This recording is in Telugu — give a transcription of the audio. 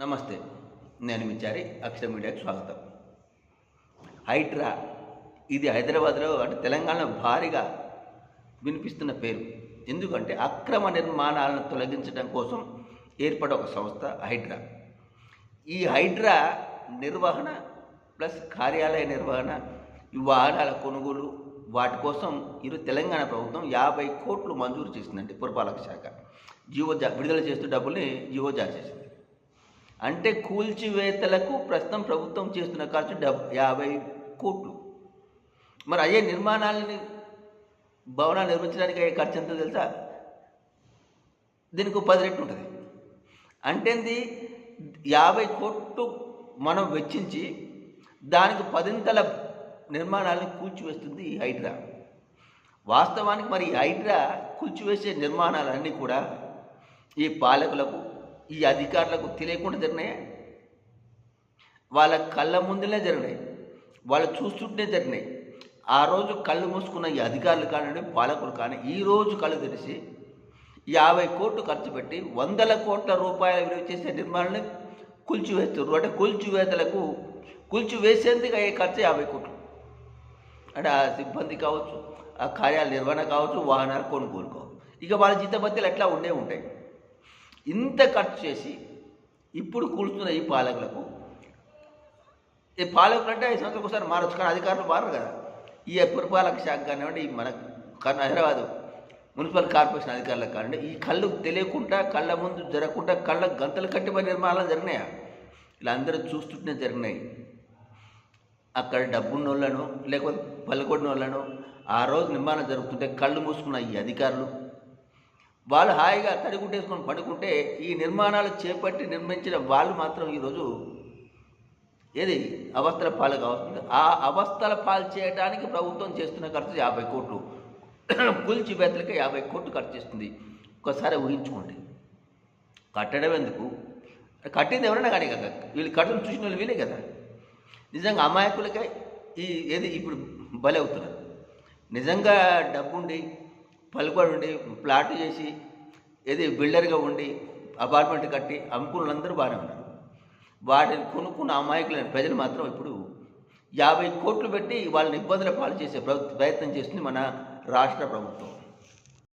నమస్తే నేను మిచ్చారి అక్షర మీడియాకి స్వాగతం. హైడ్రా ఇది హైదరాబాద్లో అంటే తెలంగాణలో భారీగా వినిపిస్తున్న పేరు. ఎందుకంటే అక్రమ నిర్మాణాలను తొలగించడం కోసం ఏర్పడే ఒక సంస్థ హైడ్రా. ఈ హైడ్రా నిర్వహణ ప్లస్ కార్యాలయ నిర్వహణ ఈ వాహనాల కొనుగోలు వాటి కోసం ఇరు తెలంగాణ ప్రభుత్వం యాభై కోట్లు మంజూరు చేసిందండి పురపాలక శాఖ. జీవో జా విడుదల చేస్తూ డబ్బుల్ని జీవో జారీ చేసింది. అంటే కూల్చివేతలకు ప్రస్తుతం ప్రభుత్వం చేస్తున్న ఖర్చు డబ్ యాభై కోట్లు. మరి అయ్యే నిర్మాణాలని భవనాలు నిర్మించడానికి అయ్యే ఖర్చు ఎంతో తెలుసా? దీనికి పది రెట్లు ఉంటుంది. అంటే ఏంది? యాభై కోట్లు మనం వెచ్చించి దానికి పదింతల నిర్మాణాలను కూల్చివేస్తుంది ఈ హైడ్రా. వాస్తవానికి మరి ఈ హైడ్రా కూల్చివేసే నిర్మాణాలన్నీ కూడా ఈ పాలకులకు ఈ అధికారులకు తెలియకుండా జరిగినాయా? వాళ్ళ కళ్ళ ముందులే జరిగినాయి. వాళ్ళు చూస్తుంటే జరిగినాయి. ఆ రోజు కళ్ళు మూసుకున్న ఈ అధికారులు కానివ్వండి పాలకులు కానీ ఈ రోజు కళ్ళు తెరిచి యాభై కోట్లు ఖర్చు పెట్టి వందల కోట్ల రూపాయల విలువ చేసే నిర్మాణాన్ని కూల్చివేస్తున్నారు. అంటే కూల్చివేతలకు కూల్చివేసేందుకు అయ్యే ఖర్చు యాభై కోట్లు. అంటే ఆ సిబ్బంది కావచ్చు ఆ కార్యాల నిర్వహణ కావచ్చు వాహనాలు కొనుగోలు కావచ్చు. ఇక వాళ్ళ జీతభత్యాలు ఎట్లా ఉండే ఉంటాయి? ఇంత ఖర్చు చేసి ఇప్పుడు కూలుస్తున్న ఈ పాలకులకు ఈ పాలకులు అంటే ఐదు సంవత్సరాలకు ఒకసారి మారచ్చు కానీ అధికారులు మారరు కదా. ఈ పురపాలక శాఖ కానివ్వండి ఈ మన హైదరాబాదు మున్సిపల్ కార్పొరేషన్ అధికారులకు కానివ్వండి ఈ కళ్ళు తెలియకుండా కళ్ళ ముందు జరగకుండా కళ్ళ గంతలు కట్టిపోయిన నిర్మాణాలు జరిగినాయా? ఇలా అందరూ చూస్తుంటే జరిగినాయి. అక్కడ డబ్బున్న వాళ్ళను లేకపోతే పల్లకొడిన వాళ్ళను ఆ రోజు నిర్మాణం జరుగుతుంటే కళ్ళు మూసుకున్న ఈ అధికారులు వాళ్ళు హాయిగా తడిగుట్టేసుకొని పడుకుంటే ఈ నిర్మాణాలు చేపట్టి నిర్మించిన వాళ్ళు మాత్రం ఈరోజు ఏది? అవస్థల పాలు కావస్తుంది ఆ అవస్థల పాలు చేయడానికి ప్రభుత్వం చేస్తున్న ఖర్చు యాభై కోట్లు. కూల్చివేతలకి యాభై కోట్లు ఖర్చు చేస్తుంది. ఒకసారి ఊహించుకోండి. కట్టడం ఎందుకు? కట్టింది ఎవరైనా కానీ కదా వీళ్ళు కట్టడం చూసిన వాళ్ళు వీలే కదా. నిజంగా అమాయకులకే ఈ ఏది ఇప్పుడు బలి అవుతున్నారు. నిజంగా డబ్బుండి పలుకుబడి ఉండి ప్లాట్ చేసి ఏది బిల్డర్గా ఉండి అపార్ట్మెంట్ కట్టి అమ్ముకున్నందరూ బాగానే ఉన్నారు. వాటిని కొనుక్కున్న అమాయకులైన ప్రజలు మాత్రం ఇప్పుడు యాభై కోట్లు పెట్టి వాళ్ళని ఇబ్బందుల పాలు చేసే ప్రయత్నం చేస్తుంది మన రాష్ట్ర ప్రభుత్వం.